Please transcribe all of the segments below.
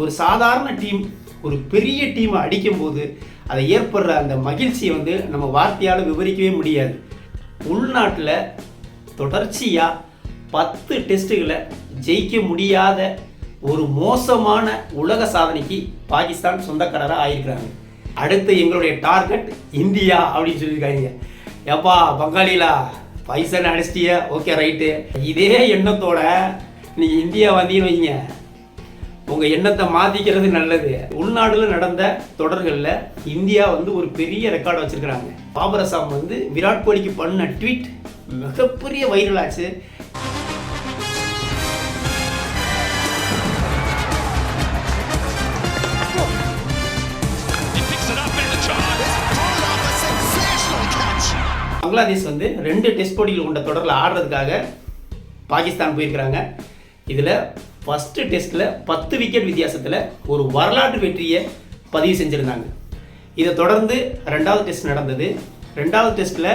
ஒரு சாதாரண டீம் ஒரு பெரிய டீமை அடிக்கும்போது அதை ஏற்படுற அந்த மகிழ்ச்சியை வந்து நம்ம வார்த்தையால் விவரிக்கவே முடியாது. உள்நாட்டில் தொடர்ச்சியாக பத்து டெஸ்ட்டுகளை ஜெயிக்க முடியாத ஒரு மோசமான உலக சாதனைக்கு பாகிஸ்தான் சொந்தக்காரராக ஆயிருக்கிறாங்க. அடுத்து எங்களுடைய டார்கெட் இந்தியா அப்படின்னு சொல்லியிருக்காங்க. எப்பா பங்காளிலா பைசன் அடிச்சிட்டிய ஓகே ரைட்டு இதே எண்ணத்தோட நீங்கள் இந்தியா வந்தீங்கன்னு வைங்க. உங்கள் எண்ணத்தை மாற்றிக்கிறது நல்லது உள்நாடுல நடந்த தொடர்களில் இந்தியா வந்து ஒரு பெரிய ரெக்கார்டு வச்சிருக்கிறாங்க பாபர் அசாம் வந்து விராட் கோலிக்கு பண்ண ட்வீட் மிகப்பெரிய வைரல் ஆச்சு He picks it up in the charge. Pull off a sensational catch. Bangladesh வந்து ரெண்டு டெஸ்ட் போட்டிகள் கொண்ட தொடரில் ஆடுறதுக்காக பாகிஸ்தான் போயிருக்கிறாங்க இதில் ஃபஸ்ட்டு டெஸ்ட்டில் பத்து விக்கெட் வித்தியாசத்தில் ஒரு வரலாற்று வெற்றியை பதிவு செஞ்சுருந்தாங்க. இதை தொடர்ந்து ரெண்டாவது டெஸ்ட் நடந்தது. ரெண்டாவது டெஸ்ட்டில்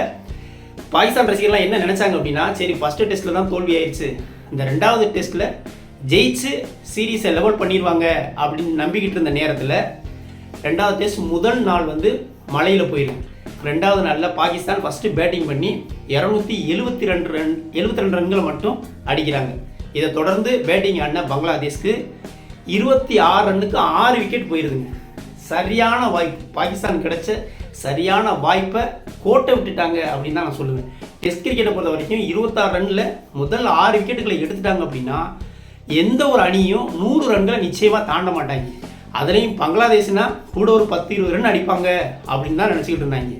பாகிஸ்தான் ரசிகர்லாம் என்ன நினச்சாங்க அப்படின்னா சரி ஃபஸ்ட்டு டெஸ்ட்டில் தான் தோல்வி ஆயிடுச்சு இந்த ரெண்டாவது டெஸ்ட்டில் ஜெயிச்சு சீரீஸை லெவல் பண்ணிடுவாங்க அப்படின்னு நம்பிக்கிட்டு இருந்த நேரத்தில் ரெண்டாவது டெஸ்ட் முதல் நாள் வந்து மழையில் போயிருக்கு. ரெண்டாவது நாளில் பாகிஸ்தான் ஃபஸ்ட்டு பேட்டிங் பண்ணி இரநூத்தி எழுபத்தி ரெண்டு ரன் எழுபத்தி ரெண்டு ரன்களை மட்டும் அடிக்கிறாங்க. இதை தொடர்ந்து பேட்டிங் ஆடின பங்களாதேஷ்க்கு இருபத்தி ஆறு ரன்னுக்கு ஆறு விக்கெட் போயிருதுங்க. சரியான வாய்ப்பு. பாகிஸ்தான் கிடைச்ச சரியான வாய்ப்பை கோட்டை விட்டுட்டாங்க அப்படின்னு தான் நான் சொல்லுவேன். டெஸ்ட் கிரிக்கெட்டை பொறுத்த வரைக்கும் இருபத்தாறு ரன்னில் முதல் ஆறு விக்கெட்டுகளை எடுத்துட்டாங்க அப்படின்னா எந்த ஒரு அணியும் நூறு ரன்களை நிச்சயமாக தாண்ட மாட்டாங்க. அதுலேயும் பங்களாதேஷ்னா கூட ஒரு பத்து இருபது ரன் அடிப்பாங்க அப்படின்னு தான் நினச்சிக்கிட்டு இருந்தாங்க.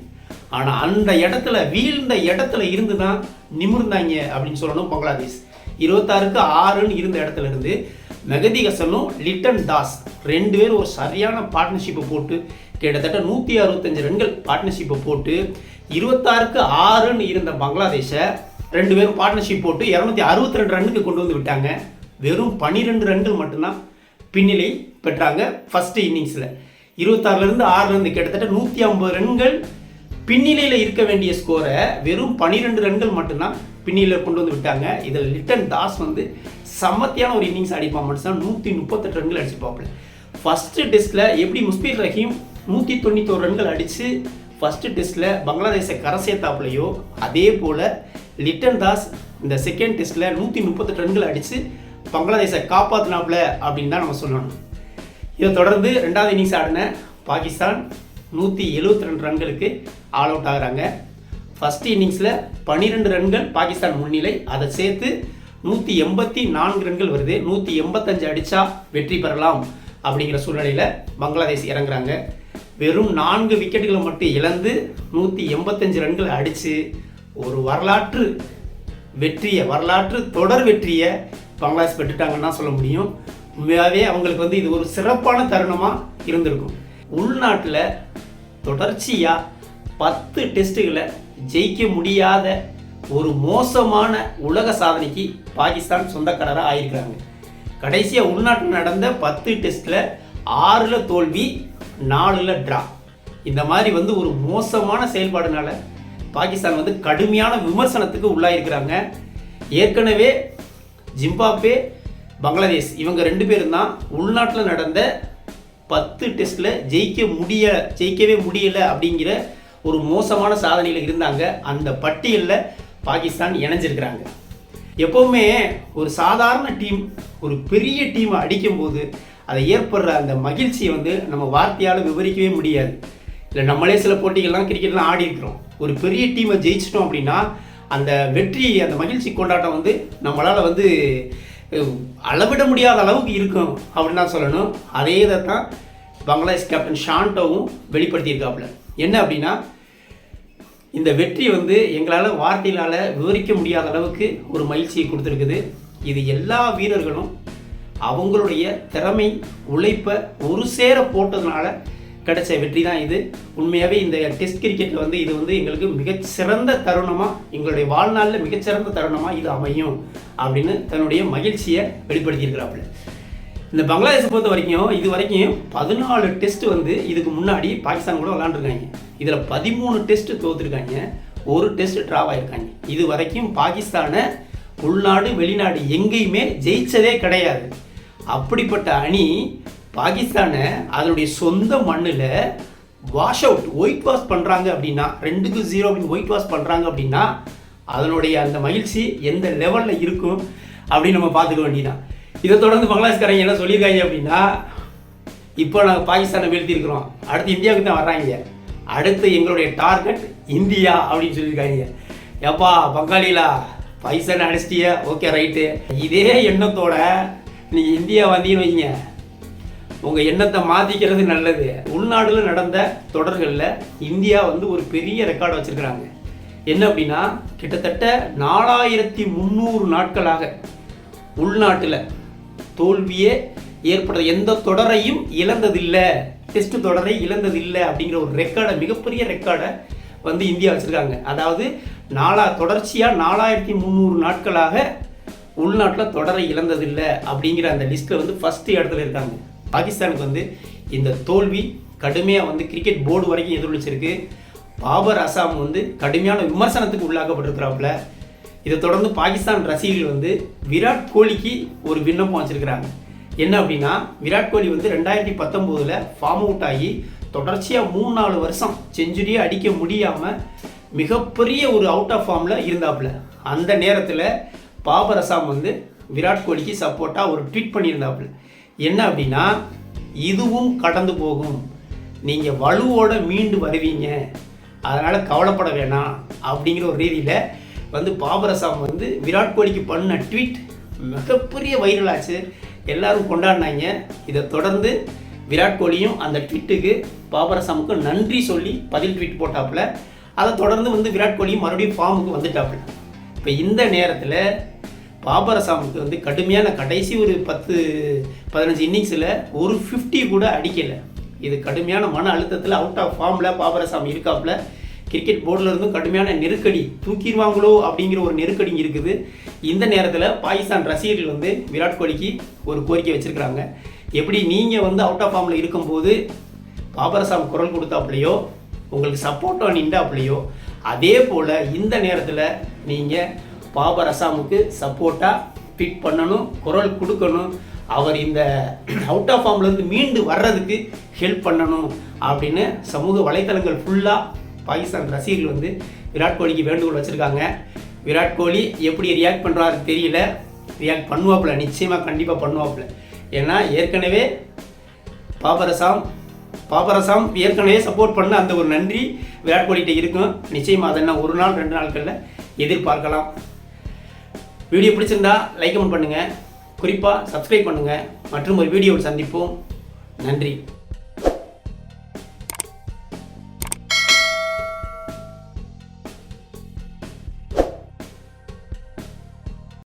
ஆனால் அந்த இடத்துல வீழ்ந்த இடத்துல இருந்து தான் நிமிர்ந்தாங்க அப்படின்னு சொல்லணும் பங்களாதேஷ். இருபத்தாறுக்கு ஆறுன்னு இருந்த இடத்துல இருந்து மெகதி ஹசனும் லிட்டன் தாஸ் ரெண்டு பேரும் ஒரு சரியான பார்ட்னர்ஷிப்பை போட்டு கிட்டத்தட்ட நூற்றி அறுபத்தஞ்சு ரன்கள் பார்ட்னர்ஷிப்பை போட்டு இருபத்தாறுக்கு ஆறுன்னு இருந்த பங்களாதேஷை ரெண்டு பேரும் பார்ட்னர்ஷிப் போட்டு இரநூத்தி அறுபத்தி ரெண்டு ரன்னுக்கு கொண்டு வந்து விட்டாங்க. வெறும் பன்னிரெண்டு ரன்கள் மட்டும்தான் பின்னிலை பெற்றாங்க ஃபஸ்ட்டு இன்னிங்ஸில் இருபத்தாறுலேருந்து ஆறுலேருந்து கிட்டத்தட்ட நூற்றி ஐம்பது ரன்கள் பின்னிலையில் இருக்க வேண்டிய ஸ்கோரை வெறும் பன்னிரெண்டு ரன்கள் மட்டும்தான் பின்னியில் கொண்டு வந்து விட்டாங்க. இதில் லிட்டன் தாஸ் வந்து சமத்தியான ஒரு இன்னிங்ஸ் அடிப்பான் மட்டும் நூற்றி முப்பத்தெட்டு ரன்கள் அடிச்சுப்பாப்புல ஃபஸ்ட்டு டெஸ்ட்டில் எப்படி முஸ்பீர் ரஹீம் நூற்றி தொண்ணூத்தோரு ரன்கள் அடித்து ஃபஸ்ட்டு டெஸ்ட்டில் பங்களாதேஷை கரை சேர்த்தாப்புலையோ அதே போல் லிட்டன் தாஸ் இந்த செகண்ட் டெஸ்ட்டில் நூற்றி முப்பத்தெட்டு ரன்கள் அடித்து பங்களாதேஷை காப்பாற்றினாப்புல அப்படின்னு தான் நம்ம சொல்லணும். இதை தொடர்ந்து ரெண்டாவது இன்னிங்ஸ் ஆடின பாகிஸ்தான் நூற்றி எழுபத்தி ரெண்டு ரன்களுக்கு ஆல் அவுட் ஆகிறாங்க. ஃபர்ஸ்ட் இன்னிங்ஸில் பன்னிரெண்டு ரன்கள் பாகிஸ்தான் முன்னிலை. அதை சேர்த்து நூற்றி எண்பத்தி நான்கு ரன்கள் வருது. நூற்றி எண்பத்தஞ்சு அடித்தா வெற்றி பெறலாம் அப்படிங்கிற சூழ்நிலையில் பங்களாதேஷ் இறங்குறாங்க. வெறும் நான்கு விக்கெட்டுகளை மட்டும் இழந்து நூற்றி எண்பத்தஞ்சு ரன்களை அடித்து ஒரு வரலாற்று வெற்றியை வரலாற்று தொடர் வெற்றியை பங்களாதேஷ் பெற்றுட்டாங்கன்னு சொல்ல முடியும். உண்மையாகவே அவங்களுக்கு வந்து இது ஒரு சிறப்பான தருணமாக இருந்திருக்கும். உள்நாட்டில் தொடர்ச்சியாக பத்து டெஸ்ட்டுகளை ஜெயிக்க முடியாத ஒரு மோசமான உலக சாதனைக்கு பாகிஸ்தான் சொந்தக்காரராக ஆயிருக்கிறாங்க. கடைசியாக உள்நாட்டில் நடந்த பத்து டெஸ்ட்டில் ஆறில் தோல்வி நாலில் ட்ரா இந்த மாதிரி வந்து ஒரு மோசமான செயல்பாடுனால பாகிஸ்தான் வந்து கடுமையான விமர்சனத்துக்கு உள்ளாயிருக்கிறாங்க. ஏற்கனவே ஜிம்பாப்வே பங்களாதேஷ் இவங்க ரெண்டு பேரும் தான் உள்நாட்டில் நடந்த பத்து டெஸ்ட்டில் ஜெயிக்க முடிய ஜெயிக்கவே முடியல அப்படிங்கிற ஒரு மோசமான சாதனையில் இருந்தாங்க. அந்த பட்டியலில் பாகிஸ்தான் இணைஞ்சிருக்கிறாங்க. எப்போவுமே ஒரு சாதாரண டீம் ஒரு பெரிய டீமை அடிக்கும்போது அதை ஏற்படுற அந்த மகிழ்ச்சியை வந்து நம்ம வார்த்தையால் விவரிக்கவே முடியாது. இல்லை நம்மளே சில போட்டிகள்லாம் கிரிக்கெட்லாம் ஆடி இருக்கிறோம். ஒரு பெரிய டீமை ஜெயிச்சிட்டோம் அப்படின்னா அந்த வெற்றி அந்த மகிழ்ச்சி கொண்டாட்டம் வந்து நம்மளால் வந்து அளவிட முடியாத அளவுக்கு இருக்கும் அப்படின்னு தான் சொல்லணும். அதே இதை தான் பங்களாதேஷ் கேப்டன் ஷாண்டோவும் வெளிப்படுத்தியிருக்காப்புல. என்ன அப்படின்னா இந்த வெற்றி வந்து எங்களால் வார்த்தைகளால் விவரிக்க முடியாத அளவுக்கு ஒரு மகிழ்ச்சியை கொடுத்துருக்குது. இது எல்லா வீரர்களும் அவங்களுடைய திறமை உழைப்பை ஒரு சேர போட்டதுனால கிடைச்ச வெற்றி தான் இது. உண்மையாகவே இந்த டெஸ்ட் கிரிக்கெட்டில் வந்து இது வந்து எங்களுக்கு மிகச்சிறந்த தருணமாக எங்களுடைய வாழ்நாளில் மிகச்சிறந்த தருணமாக இது அமையும் அப்படின்னு தன்னுடைய மகிழ்ச்சியை வெளிப்படுத்தியிருக்கிறாப்புல. இந்த பங்களாதேஷை பொறுத்த வரைக்கும் இது வரைக்கும் பதினாலு டெஸ்ட் வந்து இதுக்கு முன்னாடி பாகிஸ்தான் கூட விளாண்டுருக்காங்க இதில் பதிமூணு டெஸ்ட் தோத்துருக்காங்க. ஒரு டெஸ்ட் ட்ராவ் ஆயிருக்காங்க. இது வரைக்கும் பாகிஸ்தானை உள்நாடு வெளிநாடு எங்கேயுமே ஜெயிச்சதே கிடையாது. அப்படிப்பட்ட அணி பாகிஸ்தானை அதனுடைய சொந்த மண்ணில் வாஷ் அவுட் ஒயிட் வாஷ் பண்ணுறாங்க அப்படின்னா ரெண்டுக்கு ஜீரோ அப்படின்னு ஒயிட் வாஷ் பண்ணுறாங்க அப்படின்னா அதனுடைய அந்த மகிழ்ச்சி எந்த லெவலில் இருக்கும் அப்படின்னு நம்ம பார்த்துக்க வேண்டியதான் இதை தொடர்ந்து பங்களாதேஷ்காரங்க என்ன சொல்லியிருக்காங்க அப்படின்னா இப்போ நாங்கள் பாகிஸ்தானை வீழ்த்தியிருக்கிறோம். அடுத்து இந்தியாவுக்கு தான் வர்றாங்க. அடுத்து எங்களுடைய டார்கெட் இந்தியா அப்படின்னு சொல்லியிருக்காங்க. ஏப்பா பங்காளிலா பாகிஸ்தான் அடிச்சிட்டிய. ஓகே ரைட்டு இதே எண்ணத்தோட நீங்கள் இந்தியா வந்தீங்கன்னு வைங்க. உங்கள் எண்ணத்தை மாற்றிக்கிறது நல்லது. உள்நாட்டில் நடந்த தொடர்களில் இந்தியா வந்து ஒரு பெரிய ரெக்கார்டு வச்சுருக்கிறாங்க. என்ன அப்படின்னா கிட்டத்தட்ட நாலாயிரத்தி முந்நூறு நாட்களாக உள்நாட்டில் தோல்வியே ஏற்படுற எந்த தொடரையும் இழந்ததில்லை. டெஸ்ட் தொடரை இழந்ததில்லை அப்படிங்கிற ஒரு ரெக்கார்டை மிகப்பெரிய ரெக்கார்டை வந்து இந்தியா வச்சுருக்காங்க. அதாவது நாலா தொடர்ச்சியாக நாலாயிரத்தி முந்நூறு நாட்களாக உள்நாட்டில் தொடரை இழந்ததில்லை அப்படிங்கிற அந்த லிஸ்ட்டில் வந்து ஃபஸ்ட்டு இடத்துல இருக்காங்க. பாகிஸ்தானுக்கு வந்து இந்த தோல்வி கடுமையாக வந்து கிரிக்கெட் போர்டு வரைக்கும் எதிரொலிச்சிருக்கு. பாபர் அசாம் வந்து கடுமையான விமர்சனத்துக்கு உள்ளாக்கப்பட்டிருக்கிறாப்புல. இதை தொடர்ந்து பாகிஸ்தான் ரசிகர்கள் வந்து விராட் கோலிக்கு ஒரு விண்ணப்பம் வச்சுருக்கிறாங்க. என்ன அப்படின்னா விராட் கோலி வந்து ரெண்டாயிரத்தி பத்தொம்போதில் ஃபார்ம் அவுட் ஆகி தொடர்ச்சியாக மூணு நாலு வருஷம் செஞ்சுரியே அடிக்க முடியாமல் மிகப்பெரிய ஒரு அவுட் ஆஃப் ஃபார்மில் இருந்தாப்புல. அந்த நேரத்தில் பாபர் அசாம் வந்து விராட் கோலிக்கு சப்போர்ட்டாக ஒரு ட்வீட் பண்ணியிருந்தாப்புல. என்ன அப்படின்னா இதுவும் கடந்து போகும். நீங்கள் வலுவோட மீண்டு வருவீங்க. அதனால் கவலைப்பட வேணாம் அப்படிங்கிற ஒரு ரீதியில் வந்து பாபரசாம் வந்து விராட் கோலிக்கு பண்ண ட்வீட் மிகப்பெரிய வைரல் ஆச்சு. எல்லாரும் கொண்டாடினாங்க. இதை தொடர்ந்து விராட் கோலியும் அந்த ட்வீட்டுக்கு பாபரசாமுக்கு நன்றி சொல்லி பதில் ட்வீட் போட்டாப்புல. அதை தொடர்ந்து வந்து விராட் கோலியும் மறுபடியும் ஃபார்முக்கு வந்துட்டாப்புல. இப்போ இந்த நேரத்தில் பாபர் அசாமுக்கு வந்து கடுமையான கடைசி ஒரு பத்து பதினஞ்சு இன்னிங்ஸில் ஒரு ஃபிஃப்டி கூட அடிக்கலை. இது கடுமையான மன அழுத்தத்தில் அவுட் ஆஃப் ஃபார்மில் பாபர் அசாம் இருக்காப்புல. கிரிக்கெட் போர்டில் இருந்தும் கடுமையான நெருக்கடி தூக்கிடுவாங்களோ அப்படிங்கிற ஒரு நெருக்கடி இருக்குது. இந்த நேரத்தில் பாகிஸ்தான் ரசிகர்கள் வந்து விராட் கோலிக்கு ஒரு கோரிக்கை வச்சுருக்கிறாங்க. எப்படி நீங்கள் வந்து அவுட் ஆஃப் ஃபார்மில் இருக்கும்போது பாபரசாம் குரல் கொடுத்தாப்புலையோ உங்களுக்கு சப்போர்ட்டாக நின்றாப்புலையோ அதே போல் இந்த நேரத்தில் நீங்கள் பாபர் அசாமுக்கு சப்போர்ட்டாக ஃபிட் பண்ணணும் குரல் கொடுக்கணும் அவர் இந்த அவுட் ஆஃப் ஃபார்ம்லேருந்து மீண்டு வர்றதுக்கு ஹெல்ப் பண்ணணும் அப்படின்னு சமூக வலைத்தளங்கள் ஃபுல்லாக பாகிஸ்தான் ரசிகர்கள் வந்து விராட் கோலிக்கு வேண்டுகோள் வச்சுருக்காங்க. விராட் கோலி எப்படி ரியாக்ட் பண்ணுறாரு தெரியல. ரியாக்ட் பண்ணுவாப்புல நிச்சயமாக கண்டிப்பாக பண்ணுவாப்புல. ஏன்னா ஏற்கனவே பாபரசாம் பாபரசாம் ஏற்கனவே சப்போர்ட் பண்ண அந்த ஒரு நன்றி விராட் கோலிகிட்ட இருக்கும். நிச்சயமாக அதை என்ன ஒரு நாள் ரெண்டு நாட்களில் எதிர்பார்க்கலாம். வீடியோ பிடிச்சிருந்தா லைக் கமெண்ட் பண்ணுங்கள் குறிப்பாக சப்ஸ்கிரைப் பண்ணுங்கள் மற்றும் ஒரு வீடியோவில் சந்திப்போம். நன்றி.